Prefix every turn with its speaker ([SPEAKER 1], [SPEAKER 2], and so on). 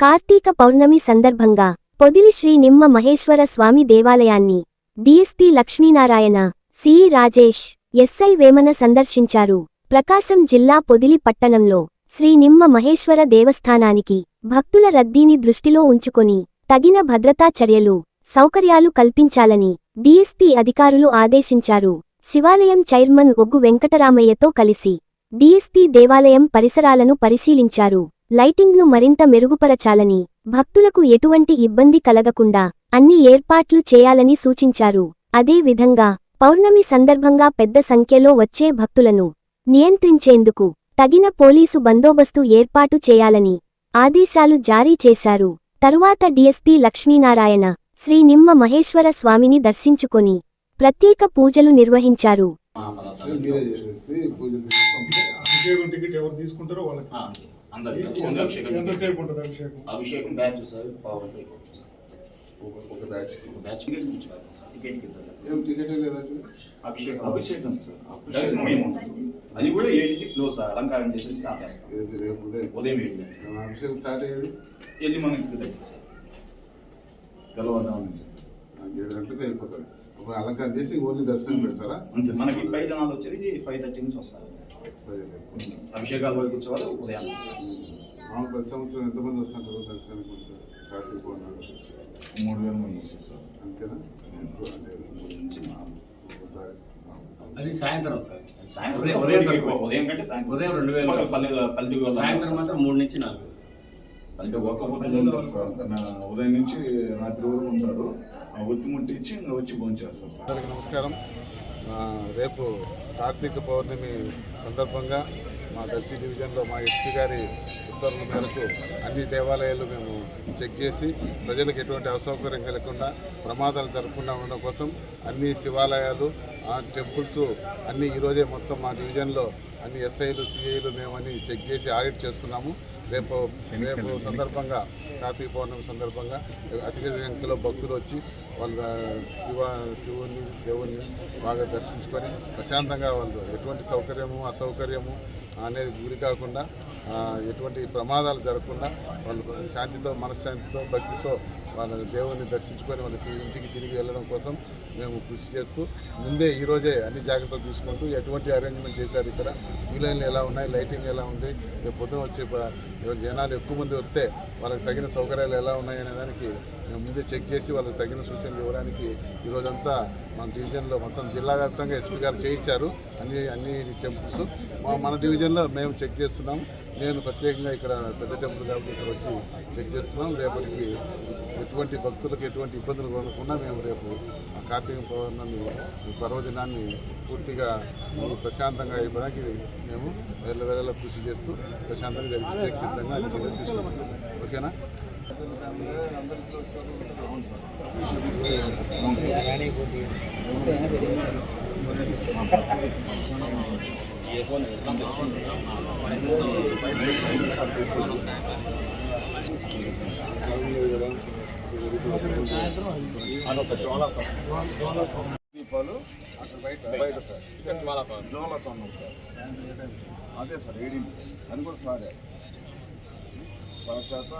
[SPEAKER 1] కార్తీక పౌర్ణమి సందర్భంగా పొదిలి శ్రీ నిమ్మ మహేశ్వర స్వామి దేవాలయాన్ని DSP Lakshminarayana CI Rajesh SI Vemana సందర్శించారు. ప్రకాశం జిల్లా పొదిలి పట్టణంలో శ్రీ నిమ్మ మహేశ్వర దేవస్థానానికి భక్తుల రద్దీని దృష్టిలో ఉంచుకొని తగిన భద్రతా చర్యలు సౌకర్యాలు కల్పించాలని డిఎస్పీ అధికారులు ఆదేశించారు. శివాలయం చైర్మన్ ఒగ్గు వెంకటరామయ్యతో కలిసి డిఎస్పీ దేవాలయం పరిసరాలను పరిశీలించారు. లైటింగ్ను మరింత మెరుగుపరచాలని భక్తులకు ఎటువంటి ఇబ్బంది కలగకుండా అన్ని ఏర్పాట్లు చేయాలని సూచించారు. అదే విధంగా పౌర్ణమి సందర్భంగా పెద్ద సంఖ్యలో వచ్చే భక్తులను నియంత్రించేందుకు తగిన పోలీసు బందోబస్తు ఏర్పాటు చేయాలని ఆదేశాలు జారీ చేశారు. తరువాత డీఎస్పీ లక్ష్మీనారాయణ శ్రీ నిమ్మ మహేశ్వర స్వామిని దర్శించుకొని ప్రత్యేక పూజలు నిర్వహించారు.
[SPEAKER 2] మీరే చేసేసి పూజలు చేసి పంపిస్తారు.
[SPEAKER 3] అభిషేకం టికెట్ ఎవరు తీసుకుంటారో వాళ్ళకి. ఎంతసేపు ఉంటుంది అభిషేకం?
[SPEAKER 4] అభిషేకం బ్యాచ్ సార్
[SPEAKER 2] ఒక బ్యాచ్.
[SPEAKER 4] బ్యాచ్ టికెట్ అభిషేకం.
[SPEAKER 5] అభిషేకం సార్.
[SPEAKER 4] అది కూడా ఏడింటికి క్లోజ్ సార్ అలంకారం చేసేసి ఆపేస్తాం
[SPEAKER 2] రేపు ఉదయం?
[SPEAKER 4] ఉదయం ఏడు
[SPEAKER 2] అభిషేకం స్టార్ట్ అయ్యేది?
[SPEAKER 4] వెళ్ళి మన ఇంటికి దగ్గర సార్
[SPEAKER 5] తెల్లవారుజాము నుంచి సార్.
[SPEAKER 2] గంటలకు వెళ్ళిపోతారు. ఒక అలంకారం చేసి ఓన్లీ దర్శనం పెడతారా?
[SPEAKER 4] అంతే. మనకి పై జనాలు వచ్చేది ఫైవ్ థర్టీ నుంచి వస్తారు. అభిషేకాల వరకు వచ్చేవాళ్ళు ఉదయం.
[SPEAKER 2] మామూలు ప్రతి సంవత్సరం ఎంతమంది వస్తుంటారు దర్శనానికి కార్తీక పౌర్ణమి
[SPEAKER 5] మూడు వేల మంది సార్.
[SPEAKER 2] అంతేనా? ఒకసారి
[SPEAKER 6] అది సాయంత్రం సార్.
[SPEAKER 4] సాయంత్రం
[SPEAKER 6] ఉదయం-
[SPEAKER 4] కంటే సాయంత్రం.
[SPEAKER 6] ఉదయం రెండు వేలు.
[SPEAKER 4] పల్లె పల్లె పల్లెటూరు
[SPEAKER 6] సాయంత్రం మాత్రం మూడు నుంచి నాలుగు
[SPEAKER 5] అంటే ఒక పొద్దు ఉంటారు సార్ నా ఉదయం నుంచి రాత్రి వరకు ఉంటారు. ఆ ఒత్తి ముట్టించి ఇంకా వచ్చి భోంచేస్తారు సార్.
[SPEAKER 2] అందరికీ నమస్కారం. రేపు కార్తీక పౌర్ణమి సందర్భంగా మా దర్శి డివిజన్లో మా ఎస్పీ గారి ఉత్తర్వుల మేరకు అన్ని దేవాలయాలు మేము చెక్ చేసి ప్రజలకు ఎటువంటి అసౌకర్యం కలగకుండా ప్రమాదాలు జరగకుండా ఉండడం కోసం అన్ని శివాలయాలు ఆ టెంపుల్స్ అన్నీ ఈరోజే మొత్తం మా డివిజన్లో అన్ని ఎస్ఐలు సిఐలు మేము అన్ని చెక్ చేసి ఆడిట్ చేస్తున్నాము. రేపు రేపు సందర్భంగా కార్తీక పౌర్ణమి సందర్భంగా అధిక సంఖ్యలో భక్తులు వచ్చి వాళ్ళ శివ శివుని దేవుణ్ణి బాగా దర్శించుకొని ప్రశాంతంగా వాళ్ళు ఎటువంటి సౌకర్యము అసౌకర్యము అనేది గురి కాకుండా ఎటువంటి ప్రమాదాలు జరగకుండా వాళ్ళు శాంతితో మనశ్శాంతితో భక్తితో వాళ్ళ దేవుని దర్శించుకొని వాళ్ళ ఇంటికి తిరిగి వెళ్ళడం కోసం మేము కృషి చేస్తూ ముందే ఈరోజే అన్ని జాగ్రత్తలు తీసుకుంటూ ఎటువంటి అరేంజ్మెంట్ చేశారు ఇక్కడ? వీలైన్లు ఎలా ఉన్నాయి? లైటింగ్ ఎలా ఉంది? రేపు పొద్దున వచ్చే జనాలు ఎక్కువ మంది వస్తే వాళ్ళకి తగిన సౌకర్యాలు ఎలా ఉన్నాయి అనే దానికి మేము ముందే చెక్ చేసి వాళ్ళకి తగిన సూచనలు ఇవ్వడానికి ఈరోజంతా మన డివిజన్లో మొత్తం జిల్లా వ్యాప్తంగా ఎస్పీ గారు చేయించారు. అన్ని అన్ని టెంపుల్స్ మన డివిజన్లో మేము చెక్ చేస్తున్నాం నేను ప్రత్యేకంగా ఇక్కడ పెద్ద టెంపుల్ కాబట్టి ఇక్కడ వచ్చి చెక్ చేస్తున్నాం. రేపటికి ఎటువంటి భక్తులకు ఎటువంటి ఇబ్బందులు కలగకుండా మేము రేపు ఆ కార్తీక పౌర్ణమి ఈ పర్వదినాన్ని పూర్తిగా ప్రశాంతంగా ఇవ్వడానికి మేము వేల వేలలో కృషి చేస్తూ ప్రశాంతంగా జరిపి చర్యలు తీసుకుంటున్నాం. ఓకేనా? దీపాలు అక్కడ బయట బయట సార్ ఇక్కడ జ్వాలతోరణం సార్ అదే సార్ ఏడింది అది కూడా సారే. సాక్షాత్